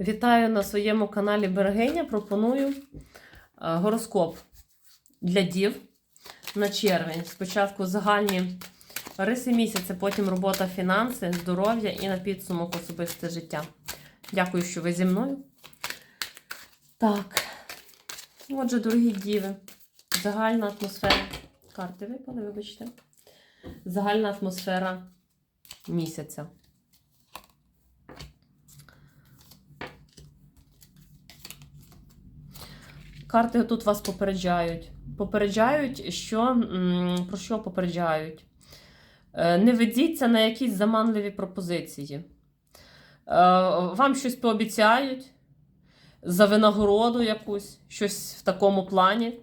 Вітаю на своєму каналі Берегиня. Пропоную е, гороскоп для дів на червень. Спочатку загальні риси місяця, потім робота, фінанси, здоров'я і на підсумок особисте життя. Дякую, що ви зі мною. Так. Отже, дорогі діви, загальна атмосфера. Карти випали, вибачте. Загальна атмосфера місяця. Карти тут вас попереджають. Попереджають, що про що попереджають? Е, Не ведіться на якісь заманливі пропозиції. Е, Вам щось пообіцяють за винагороду якусь, щось в такому плані.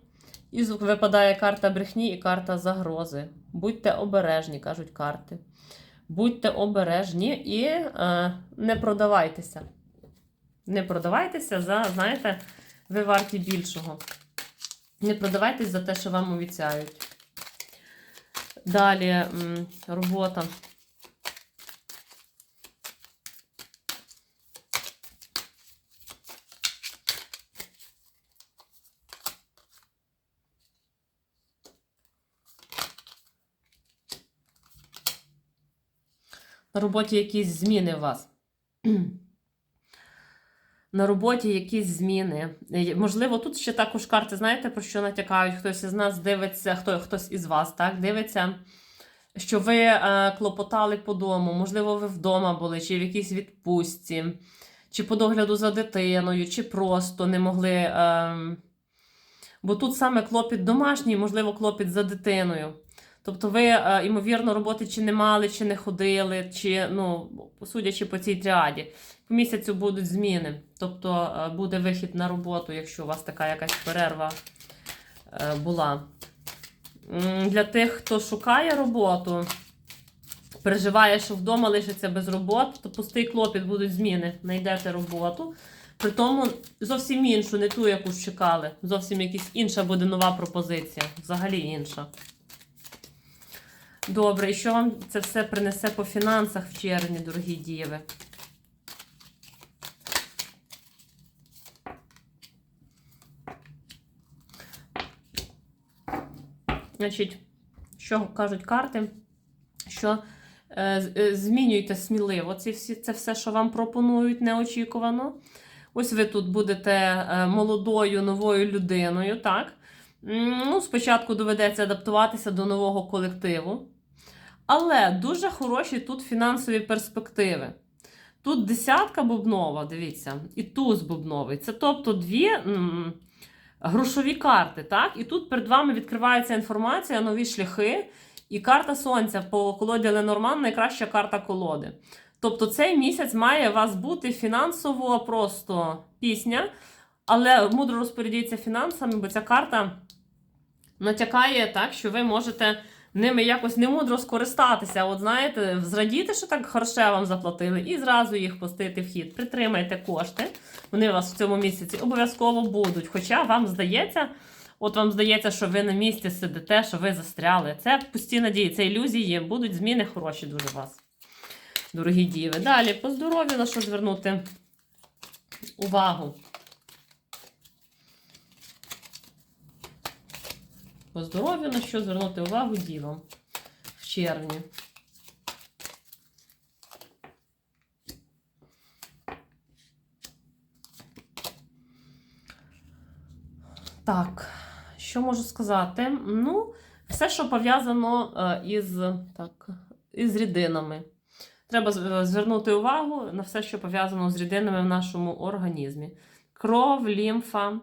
І випадає карта брехні і карта загрози. Будьте обережні, кажуть карти. Будьте обережні і е, не продавайтеся. Не продавайтеся за, знаєте, ви варті більшого. Не продавайтесь за те, що вам обіцяють. Далі робота. На роботі якісь зміни у вас. На роботі якісь зміни. Е, Можливо, тут ще також карти, знаєте, про що натякають? Хтось із нас дивиться, хто, хтось із вас, так, дивиться, що ви е, клопотали по дому, можливо, ви вдома були, чи в якійсь відпустці, чи по догляду за дитиною, чи просто не могли. Е, бо тут саме клопіт домашній, можливо, клопіт за дитиною. Тобто ви, е, ймовірно, роботи чи не мали, чи не ходили, чи, ну, судячи по цій тріаді. По місяцю будуть зміни. Тобто е, буде вихід на роботу, якщо у вас така якась перерва е, була. Для тих, хто шукає роботу, переживає, що вдома лишиться без роботи, то пустий клопіт будуть зміни. Знайдете роботу. При тому зовсім іншу, не ту, яку чекали. Зовсім якась інша буде нова пропозиція. Взагалі інша. Добре, і що вам це все принесе по фінансах в червні, дорогі діви? Значить, що кажуть карти? Що е, е, змінюйте сміливо ці всі, це все, що вам пропонують неочікувано. Ось ви тут будете е, молодою новою людиною, так? Ну, спочатку доведеться адаптуватися до нового колективу. Але дуже хороші тут фінансові перспективи. Тут десятка бубнова, дивіться, і туз бубновий. Це тобто дві м, грошові карти. так? І тут перед вами відкривається інформація, нові шляхи. І карта сонця по колоді Ленорман найкраща карта колоди. Тобто цей місяць має у вас бути фінансово просто пісня, але мудро розпорядіться фінансами, бо ця карта натякає так, що ви можете ними якось немудро скористатися. От знаєте, зрадіти, що так грошей вам заплатили, і зразу їх пустити в хід. Притримайте кошти. Вони у вас в цьому місяці обов'язково будуть. Хоча вам здається, от вам здається, що ви на місці сидите, що ви застряли. Це пусті надії, це ілюзії, будуть зміни хороші дуже у вас. Дорогі діви. Далі по здоров'ю на що звернути увагу. По здоров'ю на що звернути увагу ділом в червні. Так, що можу сказати? Ну, все, що пов'язано е, із, так, із рідинами. Треба звернути увагу на все, що пов'язано з рідинами в нашому організмі. Кров, лімфа,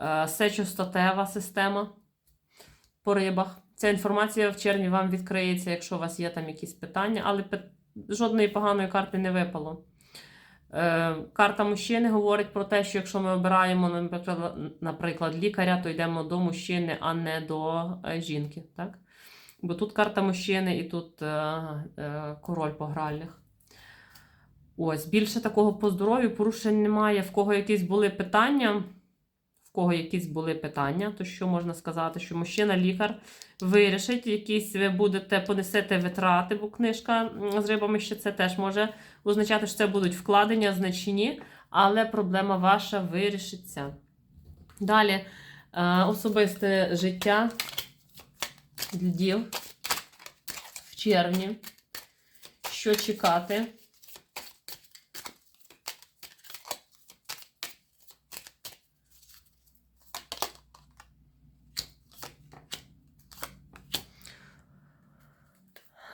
е, сечостатева система по рибах. Ця інформація в червні вам відкриється, якщо у вас є там якісь питання, але жодної поганої карти не випало. Е, карта мужчини говорить про те, що якщо ми обираємо, наприклад, наприклад, лікаря, то йдемо до мужчини, а не до е, жінки. Так? Бо тут карта мужчини і тут е, король по гральних. Ось, більше такого по здоров'ю порушень немає. В кого якісь були питання, кого якісь були питання, то що можна сказати, що мужчина-лікар вирішить, якісь ви будете понесете витрати, бо книжка з рибами ще це теж може означати, що це будуть вкладення значні, але проблема ваша вирішиться. Далі е, особисте життя дів в червні. Що чекати?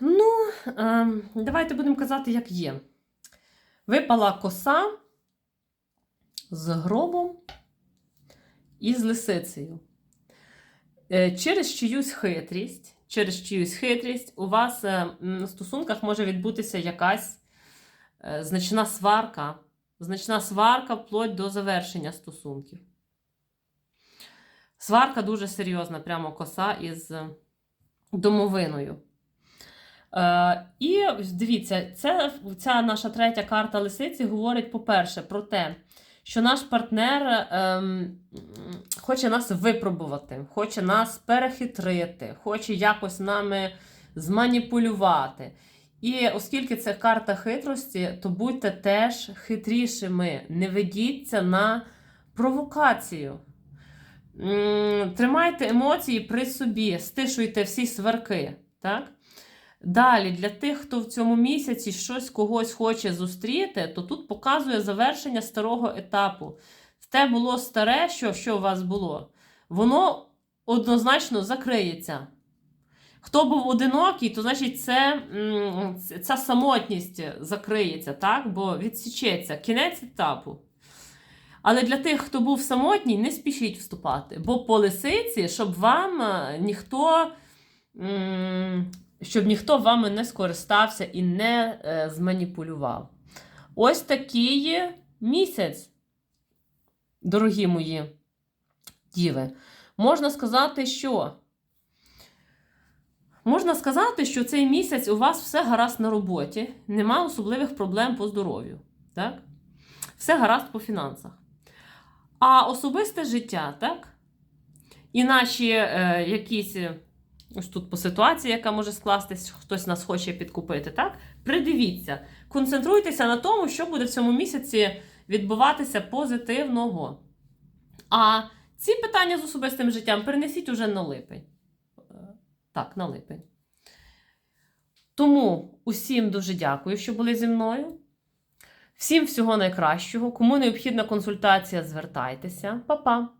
Ну, ем, давайте будемо казати, як є. Випала коса з гробом і з лисицею. Е, Через чиюсь хитрість, через чиюсь хитрість у вас е, в стосунках може відбутися якась е, значна сварка, значна сварка вплоть до завершення стосунків. Сварка дуже серйозна, прямо коса із е, домовиною. Е, і дивіться, це, ця наша третя карта лисиці говорить, по-перше, про те, що наш партнер ем, хоче нас випробувати, хоче нас перехитрити, хоче якось нами зманіпулювати. І оскільки це карта хитрості, то будьте теж хитрішими. Не ведіться на провокацію. Тримайте емоції при собі, стишуйте всі сварки. Так? Далі, для тих, хто в цьому місяці щось когось хоче зустріти, то тут показує завершення старого етапу. Те було старе, що, що у вас було, воно однозначно закриється. Хто був одинокий, то значить це, ця самотність закриється, так? бо відсічеться кінець етапу. Але для тих, хто був самотній, не спішіть вступати. Бо по лисиці, щоб вам е, ніхто. Щоб ніхто вами не скористався і не е, зманіпулював. Ось такий місяць, дорогі мої діви. Можна сказати, що. Можна сказати, що цей місяць у вас все гаразд на роботі, нема особливих проблем по здоров'ю. Так? Все гаразд по фінансах. А особисте життя, так? І наші е, якісь. Ось тут по ситуації, яка може скластись, хтось нас хоче підкупити, так? Придивіться, концентруйтеся на тому, що буде в цьому місяці відбуватися позитивного. А ці питання з особистим життям перенесіть уже на липень. Е, Так, на липень. Тому усім дуже дякую, що були зі мною. Всім всього найкращого. Кому необхідна консультація, звертайтеся. Па-па!